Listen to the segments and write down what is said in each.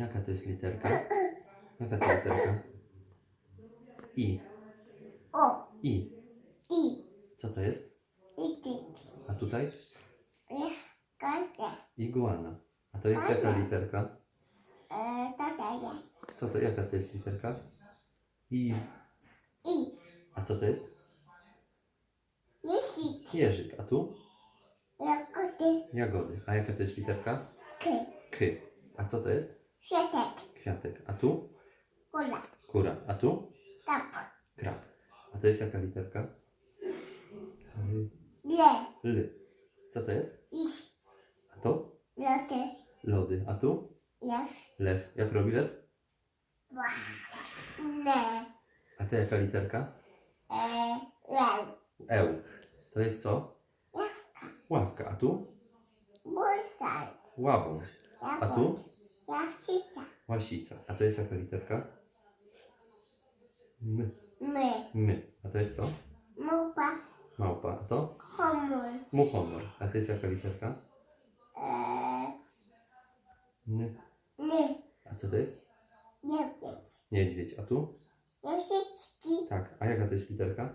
Jaka to jest literka? Jaka to literka? I. O, I. i, Co to jest? i, ty. A tutaj? Każde. Iguana. A to jest jaka literka? E, to daje. Co to, jaka to jest literka? I. I, A co to jest? jeśli, Jeżyk. A tu? jako ty, Jagody. A jaka to jest literka? k, K. A co to jest? Światek, Kwiatek. A tu? kula, Kura. A tu? tap, Krab. A to jest jaka literka? le, L. Co to jest? iś, A to? loty, Lody. A tu? lew, Lew. Jak robi lew? ne, A to jaka literka? e, lew, Eł. To jest co? jawka, Ławka. A tu? busaj, Łabądź. A tu? Jachcica, Łasica. A to jest jaka literka? M. my, My. A to jest co? mupa, Małpa. A to? homur, Muchomor. A to jest jaka literka? e, N. ny, A co to jest? niewdzieć, Niedźwiedź. A tu? jasiczki, Tak. A jaka to jest literka?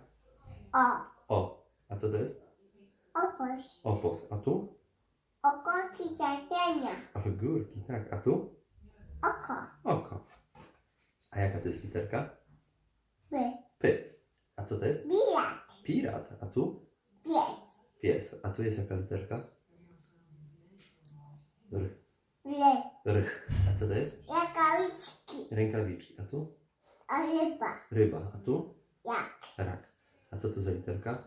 o, O. A co to jest? opoś, Opos. A tu? Okoki zacienia, A górki. Tak. A tu? oko, Oko. A jaka to jest literka? by, P. A co to jest? bilat, Pirat. A tu? pies, Pies. A tu jest jaka literka? R. le, R. A co to jest? jakawiczki, Rękawiczki. A tu? a ryba, Ryba. A tu? jak, Rak. A co to za literka?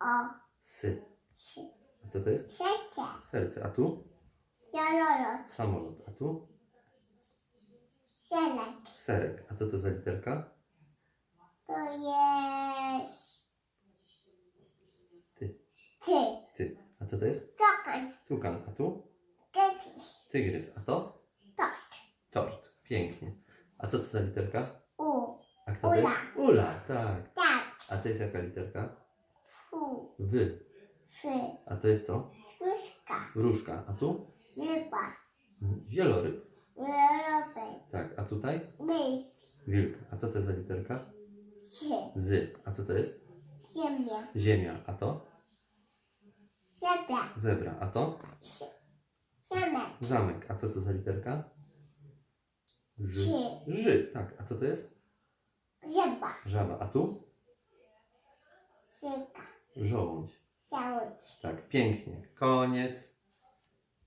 o, Sy. trzy, A co to jest? trzecie, Serce. A tu? jololot, Samolot. A tu? szelek, Serek. A co to za literka? to jest Ty. ty, Ty. A co to jest? tokan, Tukan. A tu? tekiś, Tygrys. A to? tort, Tort. Pięknie. A co to za literka? u, A kto to jest? Ula. Ula. Tak. tak, A to jest jaka literka? fu, Wy. A to jest co? śluszka, Różka. A tu? ryba, Wieloryb. wyrobek, Tak. A tutaj? mysz, Wilk. A co to za literka? się, Z. A co to jest? ziemia, Ziemia. A to? ziemia, Zebra. A to? ziemek, Zamek. A co to za literka? Ży. Ży. Ży. Tak. A co to jest? ziemba, Żaba. A tu? szyka, Żołądź. Załódź. Tak. Pięknie. Koniec.